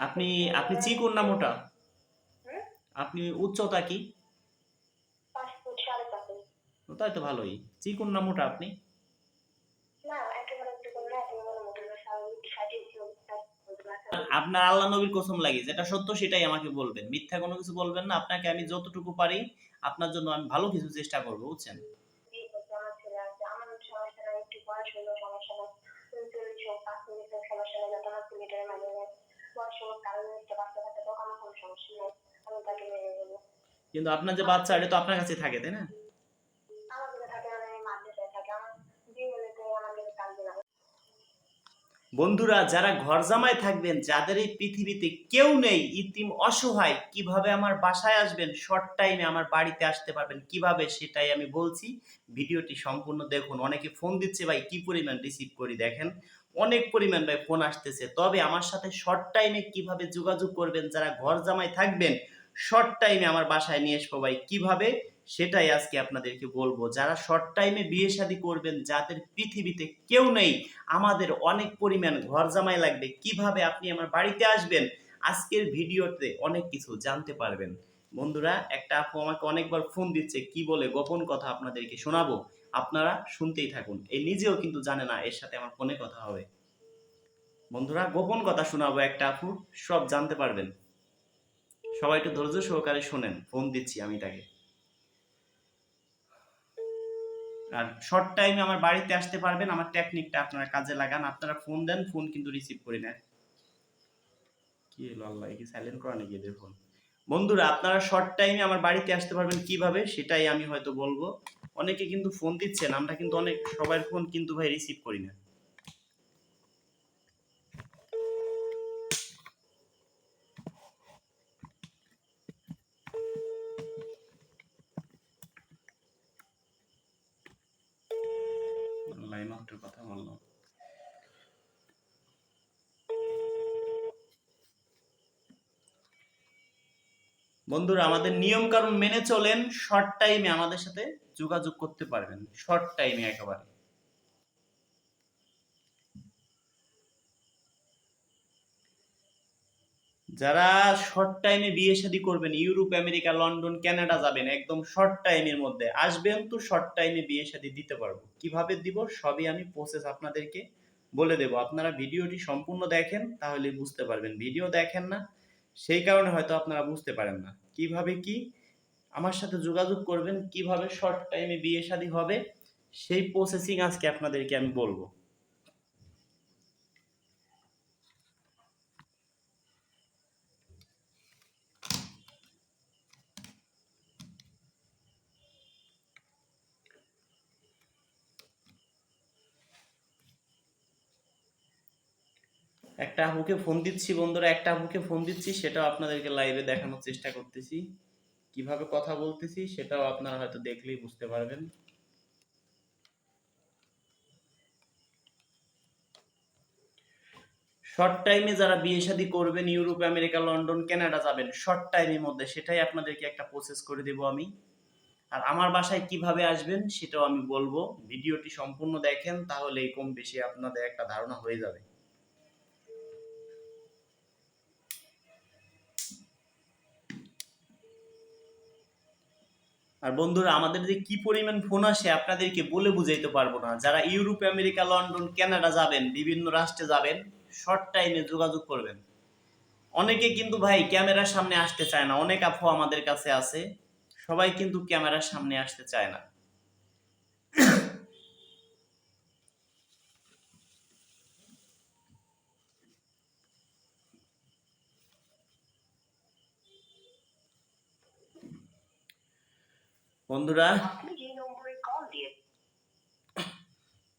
আপনি আপনি চিকুন না মোটা হুম? আপনি উচ্চতা কি? তাই তো ভালোই। চিকুন না মোটা আপনি? না একেবারে একটু কম না একেবারে মোটা না স্বাভাবিক ষাট ইঞ্চি ষাট ফুট মাথা। আপনার আল্লাহ নবীর কসম লাগে যেটা সত্য সেটাই আমাকে বলবেন। মিথ্যা কোনো কিছু বলবেন না আপনাকে আমি যতটুকু পারি আপনার জন্য আমি ভালো কিছু চেষ্টা করব বুঝছেন? সমস্যা কিন্তু আপনার যে বাচ্চা, এটা তো আপনার কাছে থাকে, তাই না? বন্ধুরা, যারা ঘর জামায় থাকবেন, যাদের এই পৃথিবীতে কেউ নেই, ইতিম অসহায়, কীভাবে আমার বাসায় আসবেন? শর্ট টাইমে আমার বাড়িতে আসতে পারবেন। কীভাবে? সেটাই আমি বলছি। ভিডিওটি সম্পূর্ণ দেখুন। অনেকে ফোন দিচ্ছে, ভাই, কি পরিমাণ রিসিভ করি? দেখেন অনেক পরিমাণ ভাই ফোন আসতেছে। তবে আমার সাথে শর্ট টাইমে কীভাবে যোগাযোগ করবেন, যারা ঘর জামাই থাকবেন শর্ট টাইমে আমার বাসায় নিয়ে আসব ভাই। কীভাবে? সেটাই আজকে আপনাদেরকে বলব। যারা শর্ট টাইমে বিয়ে শাদী করবেন, যাদের পৃথিবীতে কেউ নেই, আমাদের অনেক পরিমাণ ঘর জামাই লাগবে। কীভাবে আপনি আমার বাড়িতে আসবেন? আজকের ভিডিওতে অনেক কিছু জানতে পারবেন। বন্ধুরা, একটা আপু আমাকে অনেকবার ফোন দিচ্ছে, কি বলে, গোপন কথা আপনাদেরকে শোনাবো। আপনারা শুনতেই থাকুন। এই নিজেও কিন্তু জানে না, এর সাথে আমার ফোনে কথা হবে। বন্ধুরা, গোপন কথা শোনাবো একটা আপু সব জানতে পারবেন। সবাই একটু ধৈর্য সহকারে শোনেন, ফোন দিচ্ছি আমি তাকে। আর শর্ট টাইমে আমার বাড়িতে আসতে পারবেন, আমার টেকনিকটা আপনারা কাজে লাগান। আপনারা ফোন দেন ফোন কিন্তু রিসিভ করি না কি এলো আল্লাহ কি সাইলেন্ট করা নাকি এদের ফোন বন্ধুরা, আপনারা শর্ট টাইমে আমার বাড়িতে আসতে পারবেন কীভাবে, সেটাই আমি হয়তো বলব। অনেকে কিন্তু ফোন দিচ্ছেন, আমরা কিন্তু অনেক সবার ফোন কিন্তু ভাই রিসিভ করি না। কথা বন্ধুরা, আমাদের নিয়ম কানুন মেনে চলেন শর্ট টাইমে আমাদের সাথে যোগাযোগ করতে পারবেন শর্ট টাইমে একেবারে। যারা শর্ট টাইমে বিয়ে শাদী করবেন, ইউরোপ, আমেরিকা, লন্ডন, কানাডা যাবেন, একদম শর্ট টাইমের মধ্যে, আসবেন তো শর্ট টাইমে বিয়ে শাদী দিতে পারব। কীভাবে দিব? সবই আমি প্রসেস আপনাদেরকে বলে দেব। আপনারা ভিডিওটি সম্পূর্ণ দেখেন, তাহলে বুঝতে পারবেন। ভিডিও দেখেন না, সেই কারণে হয়তো আপনারা বুঝতে পারেন না। কীভাবে কি? আমার সাথে যোগাযোগ করবেন কীভাবে শর্ট টাইমে বিয়ে শাদী হবে, সেই প্রসেসিং আজকে আপনাদেরকে আমি বলব। একটা আপুকে ফোন দিচ্ছি বন্ধুরা, একটা আপুকে ফোন দিচ্ছি, সেটাও আপনাদেরকে লাইভে দেখানোর চেষ্টা করতেছি। কীভাবে কথা বলতেছি সেটাও আপনারা হয়তো দেখলেই বুঝতে পারবেন। শর্ট টাইমে যারা বিয়ে শাদী করবেন, ইউরোপ, আমেরিকা, লন্ডন, কানাডা যাবেন শর্ট টাইমের মধ্যে সেটাই আপনাদেরকে একটা প্রসেস করে দেব আমি। আর আমার বাসায় কীভাবে আসবেন সেটাও আমি বলব। ভিডিওটি সম্পূর্ণ দেখেন তাহলে কম বেশি আপনাদের একটা ধারণা হয়ে যাবে। আর বন্ধুরা, আমাদের যে কি পরিমাণ ফোন আসে আপনাদেরকে বলে বুঝাইতে পারব না। যারা ইউরোপ, আমেরিকা, লন্ডন, কানাডা যাবেন, বিভিন্ন রাষ্ট্রে যাবেন শর্ট টাইমে যোগাযোগ করবেন। অনেকে কিন্তু ভাই ক্যামেরার সামনে আসতে চায় না, অনেক আফু আমাদের কাছে আছে, সবাই কিন্তু ক্যামেরার সামনে আসতে চায় না। বন্ধুরা।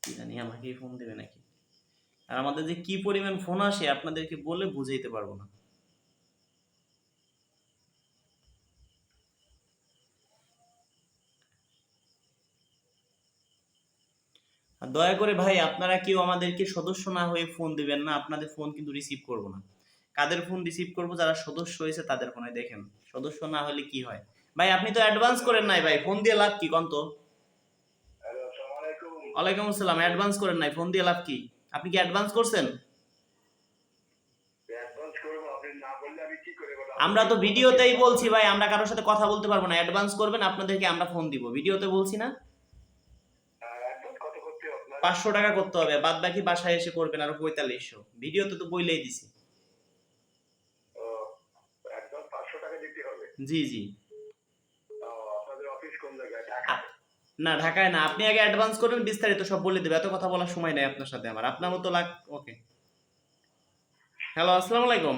জানি আমাকেই ফোন দেবে নাকি? আর আমাদের যে কি পরিমাণ ফোন আসে আপনাদেরকে বলে বুঝাইতে পারব না। দয়া করে ভাই আপনারা কেউ আমাদেরকে সদস্য না হয়ে ফোন দিবেন না আপনাদের ফোন কিন্তু রিসিভ করব না। কাদের ফোন রিসিভ করব? যারা সদস্য হয়েছে তাদের ফোনে দেখেন। সদস্য না হলে কি হয়? ভাই আপনি তো অ্যাডভান্স করেন নাই ভাই ফোন দিয়ে লাভ কি কন্ত ওয়ালাইকুম আসসালাম অ্যাডভান্স করেন নাই ফোন দিয়ে লাভ কি? আপনি কি অ্যাডভান্স করছেন? আমরা তো ভিডিওতেই বলছি ভাই আমরা কারোর সাথে কথা বলতে পারব না অ্যাডভান্স করবেন আপনাদেরকে আমরা ফোন দিব। ভিডিওতে বলছি না? পাঁচশো টাকা করতে হবে বাদ বাকি বাসায় এসে করবেন আরও পঁয়তাল্লিশশো। ভিডিওতে তো বইলেই দিছি। ও, একদম 500 টাকা দিতে হবে। জি জি ও, আপনাদের অফিস কোন জায়গায়? ঢাকায়? না, ঢাকায় না। আপনি আগে অ্যাডভান্স করবেন, বিস্তারিত সব বলে দেবে। এত কথা বলার সময় নেই আপনার সাথে আমার। আপনার মতো লাগ ওকে হ্যালো আসসালামু আলাইকুম।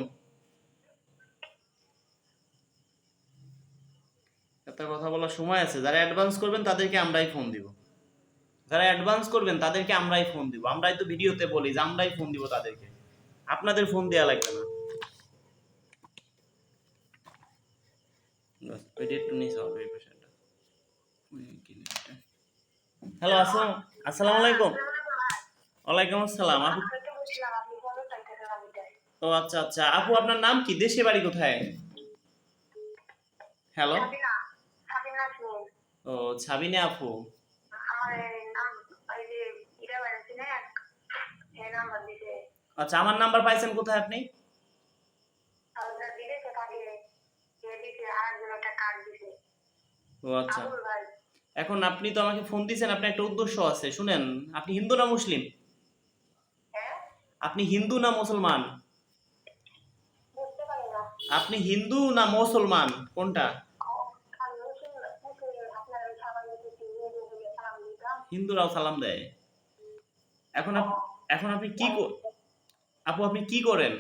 এত কথা বলার সময় আছে। যারা অ্যাডভান্স করবেন, তাদেরকে আমরাই ফোন দিব। যারা অ্যাডভান্স করবেন, তাদেরকে আমরাই ফোন দিব। আমরাই তো ভিডিওতে বলি যে, আমরাই ফোন দিব তাদেরকে। আপনাদের ফোন দেওয়া লাগবে না। একটু নিচে হবে এই বিষয়টা হ্যালো আসসালাম আসসালামু আলাইকুম। ওয়ালাইকুম আসসালাম। আপু ও আচ্ছা আচ্ছা। আপু আপনার নাম কি? দেশে বাড়ি কোথায়? হ্যালো। ও ছাবিনে আপু। আচ্ছা আমার নাম্বার পাইছেন কোথায় আপনি? ও আচ্ছা। এখন আপনি তো আমাকে ফোন দিয়েছেন আপনার একটা উদ্দেশ্য আছে শুনেন আপনি হিন্দু না মুসলিম? হ্যাঁ? আপনি হিন্দু না মুসলমান? আপনি হিন্দু না মুসলমান? কোনটা? হিন্দুরাও সালাম দেয়। এখন এখন আপনি কি আপু আপনি কি করেন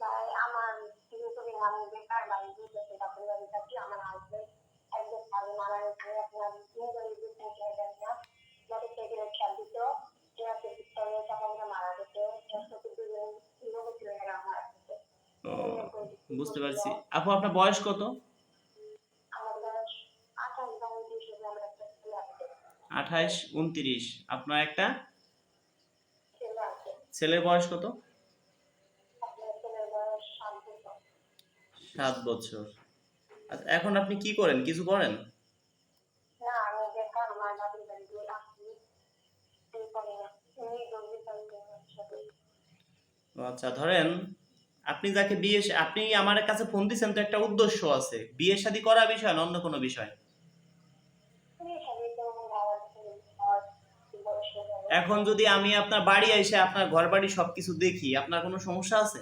তাই আমার কিছু করে আমি বেকার বাড়ি দিতেছে তারপরে বাড়ি থাকি আমার হাজবেন্ড একজন ভালো মারা গেছে আপনার নিয়ে বাড়ি দিতে খেয়ে দেন না মোটর সাইকেলের খেয়াল দিত ট্রাকে পিস্তলে চাপাঙ্গা মারা গেছে এর সাথে দুজন লোক ছিল এরা মারা গেছে ও বুঝতে পারছি। আপু আপনার বয়স কত? আঠাইশ উনত্রিশ। আপনার একটা? ছেলে আছে। ছেলের বয়স কত? সাত বছর। আচ্ছা এখন আপনি কি করেন? কিছু করেন? আচ্ছা ধরেন আপনি যাকে বিয়ে আপনি আমার কাছে ফোন দিয়েছেন তো একটা উদ্দেশ্য আছে। বিয়ে শাদী করা বিষয় না অন্য কোনো বিষয়? এখন যদি আমি আপনার বাড়ি এসে আপনার ঘর বাড়ি সবকিছু দেখি, আপনার কোনো সমস্যা আছে।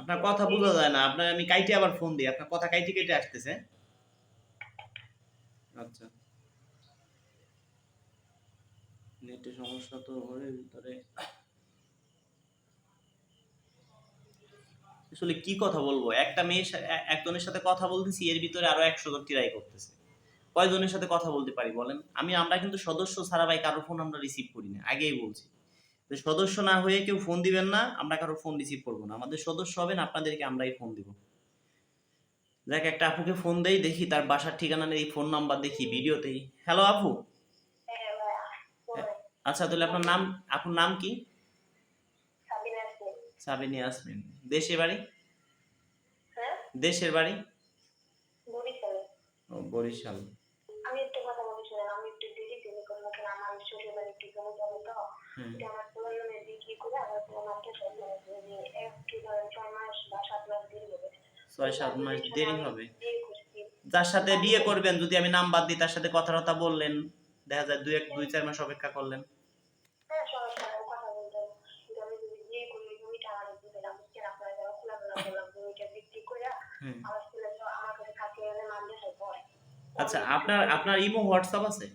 আপনার কথা বোঝা যায় না। আপনার আমি কাইটে আবার ফোন দিই। আপনার কথা কাইটে কেটে আসতেছে। আচ্ছা। নেটের সমস্যা তো ঘরের ভিতরে। আসলে কি কথা বলব? একটা মেয়ের একজনের সাথে কথা বলতেছি, এর ভিতরে আরও একশো জন ট্রাই করতেছে। কয়জনের সাথে কথা বলতে পারি বলেন? আমি, আমরা কিন্তু সদস্য ছাড়া ভাই কারও ফোন আমরা রিসিভ করি না, আগেই বলছি। সদস্য না হয়ে কেউ ফোন দিবেন না, আমরা কারও ফোন রিসিভ করব না। আমাদের সদস্য হবেন, আপনাদেরকে আমরাই ফোন দিব। দেখ একটা আপুকে ফোন দেই দেখি তার বাসার ঠিকানা নেই ফোন নাম্বার দেখি ভিডিওতেই। হ্যালো আপু? হ্যাঁ বলে, আচ্ছা তাহলে আপনার নাম আপুর নাম কি? সাবিনী আসমিন দেশের বাড়ি? হ্যাঁ? দেশের বাড়ি? ও বরিশাল। আমি একটু কথা বলেছিলাম আমি একটু দেরি কেন আমার শ্বশুর বাড়ি একটু জমি যাবে তো। আমার পুরো লোনে বিক্রি করে আমার পুরো মাঠে সব একটু ধরেন ছয় মাস বা সাত মাস দেরি হবে। ছয় সাত মাস দেরি হবে। যার সাথে বিয়ে করবেন যদি আমি নাম্বার দিই তার সাথে কথা কথাবার্তা বললেন দেখা যায় দুই এক দুই চার মাস অপেক্ষা করলেন। আচ্ছা আপনার আপনার কথা হোয়াটসঅ্যাপ কিন্তু আমি যদি বিয়ে করি জমিটা আমার দিতে না বুঝছেন আপনারা যারা খোলামেলা বললাম জমিটা বিক্রি করে হুম আমার ছেলে তো আমার কাছে থাকে এলে মাদ্রাসায় পড়ে আচ্ছা আপনার আপনার ইমো হোয়াটসঅ্যাপ আছে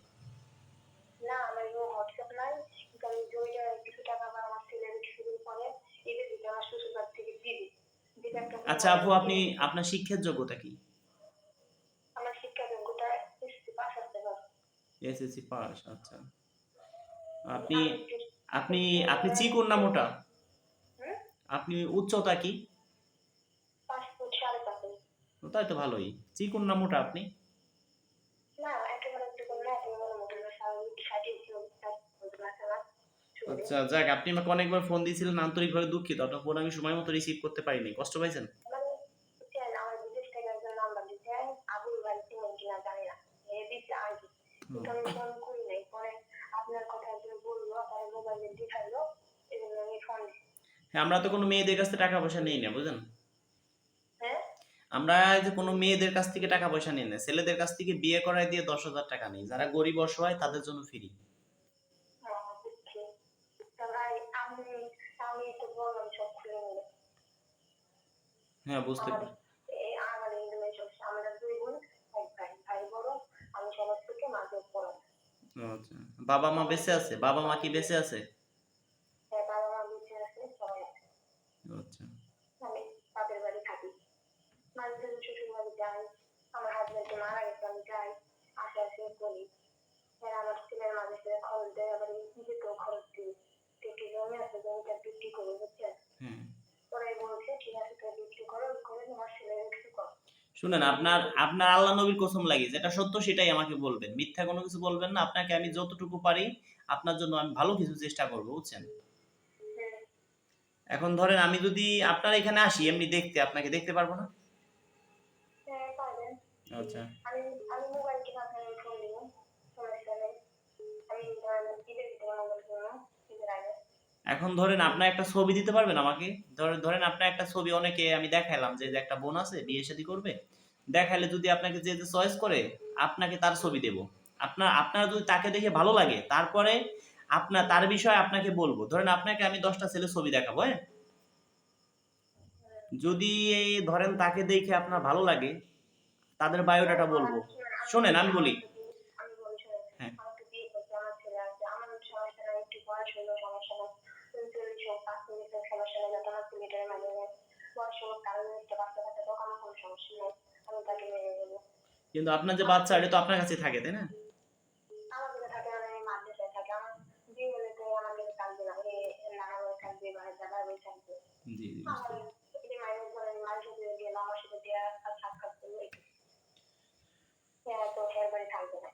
না আমার কোনো হোয়াটসঅ্যাপ নাই কিন্তু আমি জমিটা কিছু টাকা বা আমার ছেলের কিছুদিন পরে এদের দিতে আমার শ্বশুর বাড়ি থেকে দিবি দিলে একটা আচ্ছা আপু আপনি আপনার শিক্ষার যোগ্যতা কি? আমার শিক্ষার যোগ্যতা এসএসসি পাস আছে এসএসসি পাস আচ্ছা। আপনি আপনি আপনি কি না মোটা ওটা আপনি উচ্চতা কি? তাই তো ভালোই। চিকুন না মোটা আপনি? আচ্ছা যাক আপনি আমাকে অনেকবার ফোন দিয়েছিলেন আন্তরিকভাবে দুঃখিত। আপনার ফোন আমি সময় মতো রিসিভ করতে পারিনি। কষ্ট পাইছেন? মানে আমার হ্যাঁ আমরা তো কোনো মেয়েদের কাছ থেকে টাকা পয়সা নিই না বুঝলেন? হ্যাঁ? আমরা যে কোনো মেয়েদের কাছ থেকে টাকা পয়সা নিই না ছেলেদের কাছ থেকে বিয়ে করায় দিয়ে দশ হাজার টাকা নেই। যারা গরিব অসহায় তাদের জন্য ফ্রি আহ, বুঝছি তা ভাই আমি আমি তো বললাম সব খুলে নিলে হ্যাঁ বুঝতে আমার পারি এই আমার ইন্ডিভিজুয়াল আমরা দুই বোন এক ভাই ভাই বড় আমি সবার থেকে মাঝে বড় ও আচ্ছা। বাবা মা বেঁচে আছে? বাবা মা কি বেঁচে আছে? হ্যাঁ আচ্ছা। আমি বাপের বাড়ি থাকি। মাঝে মাঝে শ্বশুর বাড়ি যাই আমার হাজবেন্ড মারা গেছে আমি যাই আসে আসে করি। এর আমার ছেলের মাঝে খরচ দেয় আবার নিজেকেও খরচ দিই। একটু জমি আছে জমিটা বিক্রি করে বুঝছেন হ্যাঁ ওরাই বলছে ঠিক আছে তুই বিক্রি করো করে তোমার ছেলে বিক্রি কর শুনেন আপনার আপনার আল্লাহ নবীর কসম লাগে যেটা সত্য সেটাই আমাকে বলবেন। মিথ্যা কোনো কিছু বলবেন না আপনাকে আমি যতটুকু পারি আপনার জন্য আমি ভালো কিছু চেষ্টা করব বুঝছেন? এখন ধরেন আমি যদি আপনার এখানে আসি এমনি দেখতে আপনাকে দেখতে পারব না? হ্যাঁ আচ্ছা। আমি এখন ধরেন আপনার একটা ছবি দিতে পারবেন আমাকে? ধরেন আপনার একটা ছবি অনেকে আমি দেখাইলাম যে একটা বোন আছে বিয়ে শাদী করবে। দেখাইলে যদি আপনাকে যে যে চয়েস করে আপনাকে তার ছবি দেব। আপনার আপনার যদি তাকে দেখে ভালো লাগে তারপরে আপনার তার বিষয়ে আপনাকে বলব। ধরেন আপনাকে আমি দশটা ছেলে ছবি দেখাবো হ্যাঁ? যদি ধরেন তাকে দেখে আপনার ভালো লাগে তাদের বায়োডাটা বলব। শোনেন, আমি বলি। আমি বলি শোনেন হ্যাঁ। আমার তো বিয়ে করতে আমার ছেলে আছে আমার সমস্যা নাই একটু বয়স হলো সমস্যা নাই চল্লিশ হোক পাঁচ চল্লিশ হোক সমস্যা নেই যাতে আমার মানে নেই বয়স হোক কারণ একটা বাচ্চা কাচ্চা হোক আমার কোনো সমস্যা নেই আমি তাকে মেনে নেব কিন্তু আপনার যে বাচ্চা, এটা তো আপনার কাছে থাকে, তাই না? থাকে আমি থাকে আমার আমার না নানা জি জি একটু হ্যাঁ তো হেয়ার বাড়ি থাকবে না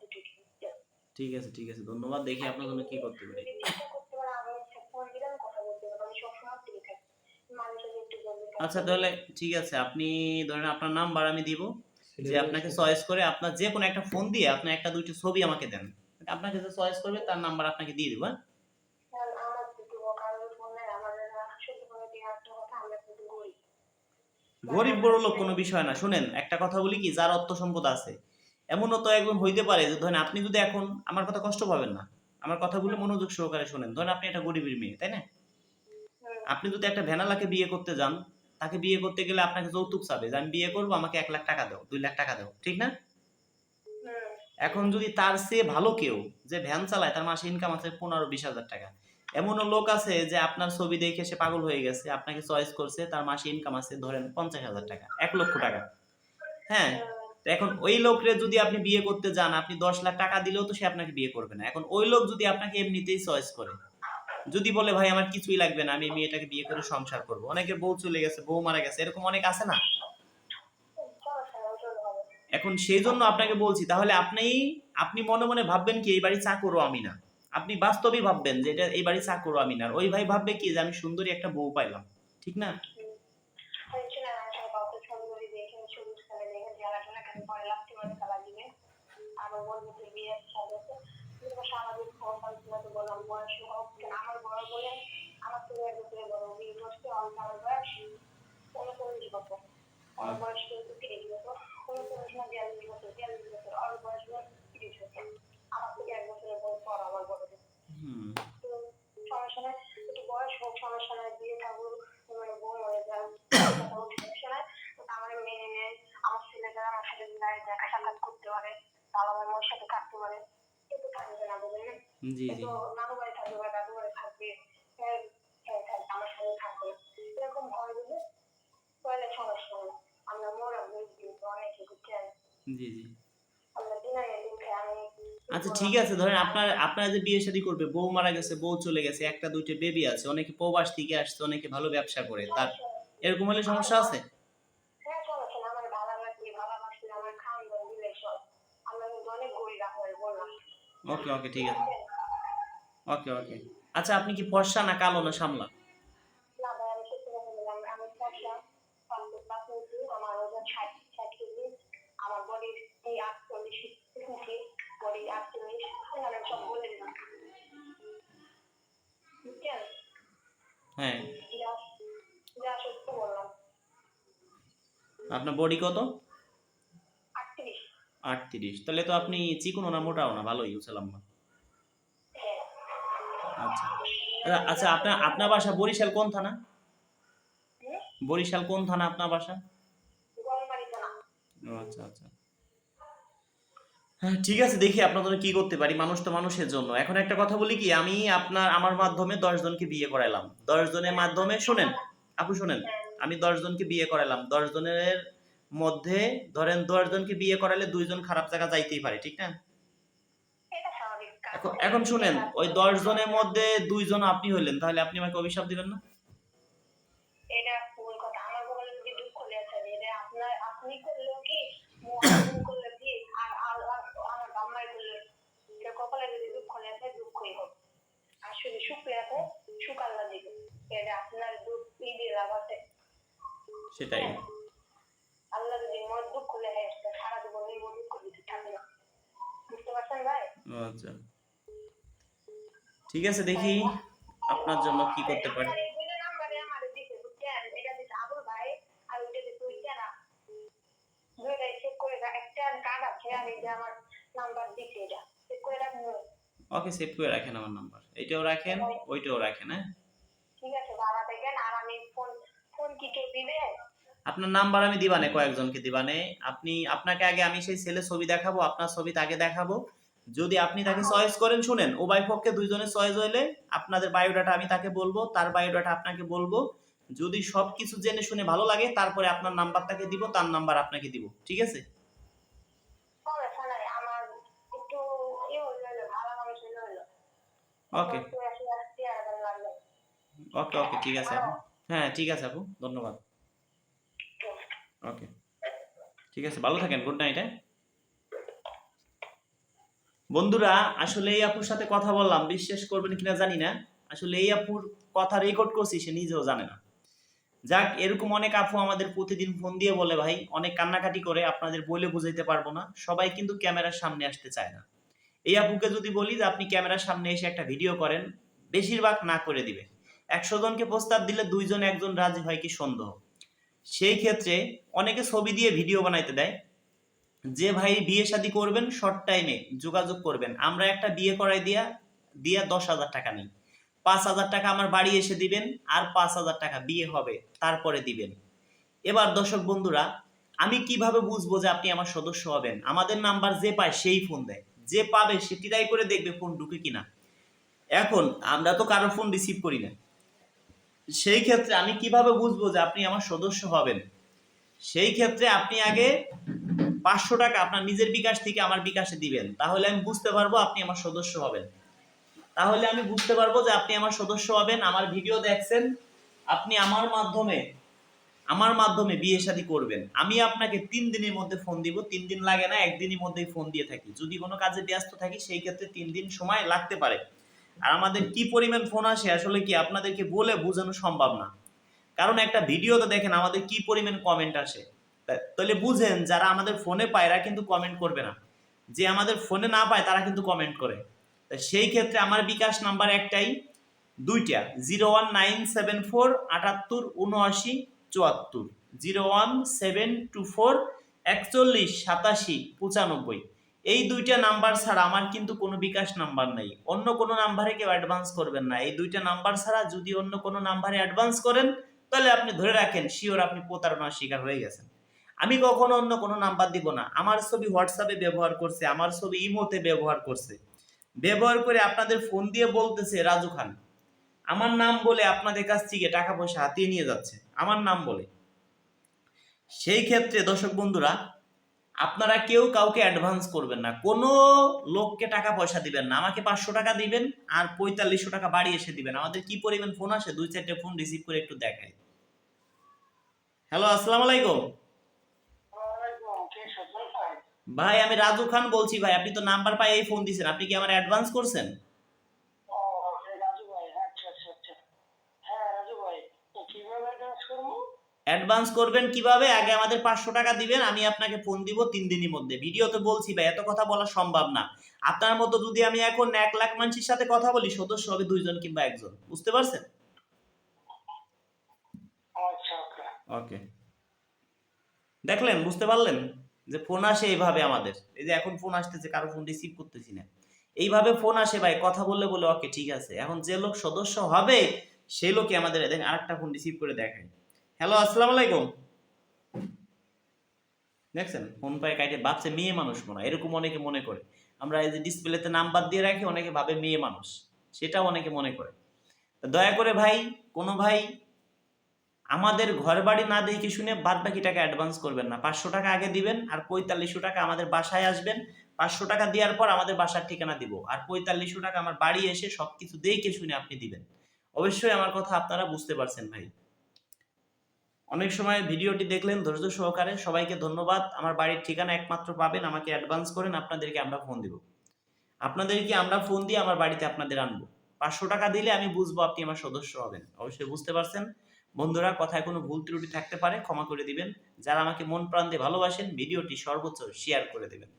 ঠিক আছে ঠিক আছে। ধন্যবাদ, দেখি আপনার জন্য কি করতে পারি যদি চেষ্টা করতে পারে আমি ফোন দিলাম কথা বলতে পারব আমি সবসময় ফ্রি থাকি মানুষের একটু বলবে আচ্ছা তাহলে ঠিক আছে আপনি ধরেন আপনার নাম্বার আমি দিব যে আপনাকে চয়েস করে আপনার যে কোনো একটা ফোন দিয়ে আপনি একটা দুইটা ছবি আমাকে দেন। আপনাকে যে চয়েস করবে তার নাম্বার আপনাকে দিয়ে দিব হ্যাঁ? গরিব। গরিব বড় লোক কোনো বিষয় না। শুনেন একটা কথা বলি কি যার অর্থ সম্পদ আছে। এমনও তো একজন হইতে পারে যে ধরেন আপনি যদি এখন আমার কথা কষ্ট পাবেন না আমার কথাগুলো মনোযোগ সহকারে শুনেন। ধরেন আপনি একটা গরিবের মেয়ে তাই না? আপনি যদি একটা ভ্যানালাকে বিয়ে করতে যান তাকে বিয়ে করতে গেলে আপনাকে যৌতুক চাবে যে আমি বিয়ে করব আমাকে এক লাখ টাকা দাও দুই লাখ টাকা দাও। ঠিক না? এখন যদি তার চেয়ে ভালো কেউ যে ভ্যান চালায় তার মাসে ইনকাম আছে পনেরো বিশ হাজার টাকা এমনও লোক আছে যে আপনার ছবি দেখে সে পাগল হয়ে গেছে আপনাকে চয়েস করছে তার মাসে ইনকাম আছে ধরেন পঞ্চাশ হাজার টাকা এক লক্ষ টাকা। হ্যাঁ? এখন ওই লোকরে যদি আপনি বিয়ে করতে যান আপনি দশ লাখ টাকা দিলেও তো সে আপনাকে বিয়ে করবে না। এখন ওই লোক যদি আপনাকে এমনিতেই চয়েস করে যদি বলে, ভাই, আমার কিছুই লাগবে না, আমি মেয়েটাকে বিয়ে করে সংসার করব। অনেকের বউ চলে গেছে, বউ মারা গেছে, এরকম অনেক আছে না? এখন সেই জন্য আপনাকে বলছি, তাহলে আপনি আপনি মনে মনে ভাববেন কি, এই বাড়ি চাকরও আমি না? আপনি বাস্তবেই ভাববেন যে, এটা, এই বাড়ি চাকরও আমি না। ওই ভাই ভাববে কি, যে, আমি সুন্দরী একটা বউ পাইলাম। ঠিক না? হয়েছে সামাজিক ফোন বললাম বয়স হোক আমার বড় বলে আমার থেকে এক বছরের বড় বিয়ে করতে অল্প আমার বয়স উনচল্লিশ বছর আমার বয়স কিন্তু তিরিশ বছর উনচল্লিশ না বিয়াল্লিশ বছর বিয়াল্লিশ বছর আর বয়স তিরিশ বছর আমার থেকে এক বছরের বড় পর আমার বড় তো সমস্যা নাই একটু বয়স হোক সমস্যা নাই বিয়ে থাকুক মানে বউ হয়ে যাক সমস্যা আমার নেয় আমার ছেলেটা আমার সাথে দেখা সাক্ষাৎ করতে পারে বাবা মামার সাথে থাকতে পারে। কিন্তু থাকবে না বলবেন জি। জি নানু বাড়ি থাকবে বা দাদু বাড়ি থাকবে হ্যাঁ হ্যাঁ থাকবে আমার সাথে থাকবে। এরকম হয় বলে তাহলে সমস্যা নেই আমরা মোরা বুঝবি অনেকে বুঝছেন জি জি। আচ্ছা ঠিক আছে ধরেন আপনার আপনারা যে বিয়ে শাদী করবে বউ মারা গেছে বউ চলে গেছে একটা দুইটা বেবি আছে অনেকে প্রবাস থেকে আসছে অনেকে ভালো ব্যবসা করে তার এরকম হলে সমস্যা আছে? ওকে ওকে ঠিক আছে। ওকে ওকে আচ্ছা আপনি কি ফর্সা না কালো না সামলা হ্যাঁ। আপনার বডি কত? আটত্রিশ। তাহলে তো আপনি চিকনো না মোটাও না ভালোই উসালাম্মা আচ্ছা। আচ্ছা, আচ্ছা আপনার আপনার বাসা বরিশাল কোন থানা? বরিশাল কোন থানা আপনার বাসা? আচ্ছা আচ্ছা। হ্যাঁ ঠিক আছে দেখি আপনার কি করতে পারি। মানুষ তো মানুষের জন্য। এখন একটা কথা বলি কি আমি আপনার আমার মাধ্যমে দশ জনকে বিয়ে করাইলাম। দশ জনের মাধ্যমে শুনেন আপু শুনেন আমি দশ জনকে বিয়ে করাইলাম। দশ জনের মধ্যে ধরেন দশ জনকে বিয়ে করালে দুইজন খারাপ জায়গা যাইতেই পারে ঠিক না? এখন এখন শুনেন ওই দশ জনের মধ্যে দুইজন আপনি হইলেন তাহলে আপনি আমাকে অভিশাপ দিবেন না? এটা ভুল কথা আমার যদি দুঃখ এটা আপনি করলেও কি মহাজন করলে কি আর আর আর আমার বাম্মাই করলে এটা কপালে যদি দুঃখ লেগেছে দুঃখই হোক আর যদি সুখ লেগেছে সুখ আল্লাহ দিবে এটা আপনার দুঃখ ঈদের আবাসে সেটাই আল্লাহ যদি মন দুঃখ লেগে আসছে সারা জীবন এই মন দুঃখ দিতে থাকে না বুঝতে পারছেন ভাই ও আচ্ছা ঠিক আছে দেখি আপনার জন্য কি করতে পারি এই দুইটা নাম্বারে আমার দিছে বুঝছেন এটা দিছে আবুল ভাই আর ওইটা দিছে ওই চেনা দুইটাই চেক করে রাখ একটা কার্ড আছে আর এই যে আছে, দেখি আপনার জন্য চেক করে রাখুন ওকে সেভ করে রাখেন আমার নাম্বার এইটাও রাখেন, ওইটাও রাখেন হ্যাঁ? ঠিক আছে ভাড়া দেখেন আর আমি ফোন ফোন কি কেউ দিবে আপনার নাম্বার আমি দিবানে, কয়েকজনকে দিবানে। আপনি, আপনাকে আগে আমি সেই ছেলে ছবি দেখাবো, আপনার ছবি তাকে দেখাবো। যদি আপনি তাকে চয়েস করেন শুনেন উভয় পক্ষে দুইজনের চয়েস হইলে আপনাদের বায়োডাটা আমি তাকে বলব তার বায়োডাটা আপনাকে বলব। যদি সবকিছু জেনে শুনে ভালো লাগে তারপরে আপনার নাম্বার তাকে দিব তার নাম্বার আপনাকে দিব ঠিক আছে? ওকে ওকে ওকে ঠিক আছে আপু। হ্যাঁ ঠিক আছে আপু ধন্যবাদ। ওকে ঠিক আছে ভালো থাকেন গুড নাইট হ্যাঁ? বন্ধুরা, আসলে এই আপুর সাথে কথা বললাম, বিশ্বাস করবেন কিনা জানি না। আসলে এই আপুর কথা রেকর্ড করছি, সে নিজেও জানে না। যাক, এরকম অনেক আপু আমাদের প্রতিদিন ফোন দিয়ে বলে, ভাই, অনেক কান্নাকাটি করে, আপনাদের বলে বুঝাইতে পারব না। সবাই কিন্তু ক্যামেরার সামনে আসতে চায় না। এই আপুকে যদি বলি যে, আপনি ক্যামেরার সামনে এসে একটা ভিডিও করেন, বেশিরভাগ না করে দিবে। একশো জনকে প্রস্তাব দিলে দুইজন, একজন রাজি হয় কি সন্দেহ। সেই ক্ষেত্রে অনেকে ছবি দিয়ে ভিডিও বানাইতে দেয় যে ভাই বিয়ে শাদী করবেন শর্ট টাইমে যোগাযোগ করবেন। আমরা একটা বিয়ে করাই দিয়া দিয়া দশ হাজার টাকা নিই। পাঁচ হাজার টাকা আমার বাড়ি এসে দিবেন আর পাঁচ হাজার টাকা বিয়ে হবে, তারপরে দিবেন। এবার দর্শক বন্ধুরা, আমি কীভাবে বুঝব যে আপনি আমার সদস্য হবেন? আমাদের নাম্বার যে পায় সেই ফোন দেয়। যে পাবে সে ট্রাই করে দেখবে ফোন ঢুকে কিনা। এখন আমরা তো কারও ফোন রিসিভ করি না। সেই ক্ষেত্রে আমি কীভাবে বুঝব যে আপনি আমার সদস্য হবেন? সেই ক্ষেত্রে আপনি আগে পাঁচশো টাকা আপনার নিজের বিকাশ থেকে আমার বিকাশে দিবেন। তাহলে আমি বুঝতে পারব আপনি আমার সদস্য হবেন। তাহলে আমি বুঝতে পারব যে আপনি আমার সদস্য হবেন, আমার ভিডিও দেখছেন, আপনি আমার মাধ্যমে আমার মাধ্যমে বিয়ে শাদী করবেন। আমি আপনাকে তিন দিনের মধ্যে ফোন দিব, তিন দিন লাগে না, একদিনের মধ্যেই ফোন দিয়ে থাকি। যদি কোনো কাজে ব্যস্ত থাকি, সেই ক্ষেত্রে তিন দিন সময় লাগতে পারে। আর আমাদের কি পরিমাণ ফোন আসে, আসলে কি আপনাদেরকে বলে বোঝানো সম্ভব না। কারণ একটা ভিডিওতে দেখেন, আমাদের কি পরিমাণ কমেন্ট আসে। তাহলে বুঝেন যারা আমাদের ফোনে পায় এরা কিন্তু কমেন্ট করবে না। যে আমাদের ফোনে না পায় তারা কিন্তু কমেন্ট করে। সেই ক্ষেত্রে আমার বিকাশ নাম্বার একটাই, দুইটা zero one nine seven four আটাত্তর উনআশি চুয়াত্তর zero one seven two four একচল্লিশ সাতাশি পঁচানব্বই। এই দুইটা নাম্বার ছাড়া আমার কিন্তু কোনো বিকাশ নাম্বার নেই। অন্য কোনো নাম্বারে কেউ অ্যাডভান্স করবেন না। এই দুইটা নাম্বার ছাড়া যদি অন্য কোনো নাম্বারে অ্যাডভান্স করেন, তাহলে আপনি ধরে রাখেন শিওর আপনি প্রতারণার শিকার হয়ে গেছেন। আমি কখনো অন্য কোনো নাম্বার দিব না। আমার ছবি হোয়াটসঅ্যাপে ব্যবহার করছে, আমার ছবি ইমোতে ব্যবহার করছে। ব্যবহার করে আপনাদের ফোন দিয়ে বলতেছে, রাজু খান, আমার নাম বলে আপনাদের কাছ থেকে টাকা পয়সা হাতিয়ে নিয়ে যাচ্ছে, আমার নাম বলে। সেই ক্ষেত্রে দর্শক বন্ধুরা, আপনারা কেউ কাউকে অ্যাডভান্স করবেন না। কোনো লোককে টাকা পয়সা দিবেন না। আমাকে পাঁচশো টাকা দিবেন আর পঁয়তাল্লিশশো টাকা বাড়ি এসে দিবেন। আমাদের কি পরিমাণ ফোন আসে? দুই চারটে ফোন রিসিভ করে একটু দেখাই। হ্যালো আসসালামু আলাইকুম। ভাই আমি রাজু খান বলছি ভাই আপনি তো নাম্বার পাই এই ফোন দিছেন আপনি কি আমার অ্যাডভান্স করছেন? রাজু ভাই আচ্ছা আচ্ছা আচ্ছা। হ্যাঁ রাজু ভাই তো কীভাবে অ্যাডভান্স করব? অ্যাডভান্স করবেন কীভাবে? আগে আমাদের পাঁচশো টাকা দিবেন আমি আপনাকে ফোন দিব তিন দিনের মধ্যে। ভিডিওতে বলছি ভাই এত কথা বলা সম্ভব না। আপনার মতো যদি আমি এখন এক লাখ মানুষের সাথে কথা বলি সদস্য হবে দুইজন কিংবা একজন। বুঝতে পারছেন? আচ্ছা ওকে দেখলেন বুঝতে পারলেন? যে ফোন আসে এইভাবে আমাদের। এই যে এখন ফোন আসতেছে, কারও ফোন রিসিভ করতেছি না। এইভাবে ফোন আসে ভাই, কথা বললে বলে, ওকে, ঠিক আছে। এখন যে লোক সদস্য হবে সেই লোকই আমাদের দেখেন আরেকটা ফোন রিসিভ করে দেখায়। হ্যালো আসসালামু আলাইকুম। দেখছেন? ফোন পায়ে কাটে ভাবছে মেয়ে মানুষ মনে এরকম অনেকে মনে করে। আমরা এই যে ডিসপ্লেতে নাম্বার দিয়ে রাখি, অনেকে ভাবে মেয়ে মানুষ। সেটাও অনেকে মনে করে। দয়া করে ভাই, কোনো ভাই আমাদের ঘর বাড়ি না দেখে শুনে বাদ বাকি টাকা অ্যাডভান্স করবেন না। পাঁচশো টাকা আগে দিবেন আর পঁয়তাল্লিশশো টাকা আমাদের বাসায় আসবেন। পাঁচশো টাকা দেওয়ার পর আমাদের বাসার ঠিকানা দিব। আর পঁয়তাল্লিশশো টাকা আমার বাড়ি এসে সবকিছু দেখে শুনে আপনি দিবেন। অবশ্যই আমার কথা আপনারা বুঝতে পারছেন ভাই। অনেক সময় ভিডিওটি দেখলেন ধৈর্য সহকারে। সবাইকে ধন্যবাদ। আমার বাড়ির ঠিকানা একমাত্র পাবেন। আমাকে অ্যাডভান্স করেন, আপনাদেরকে আমরা ফোন দিব। আপনাদেরকে আমরা ফোন দিয়ে আমার বাড়িতে আপনাদের আনব। পাঁচশো টাকা দিলে আমি বুঝব আপনি আমার সদস্য হবেন। অবশ্যই বুঝতে পারছেন। বন্ধুরা, কথায় কোনো ভুল ত্রুটি থাকতে পারে, ক্ষমা করে দিবেন। যারা আমাকে মন প্রাণ দিয়ে ভালোবাসেন, ভিডিওটি সর্বোচ্চ শেয়ার করে দিবেন।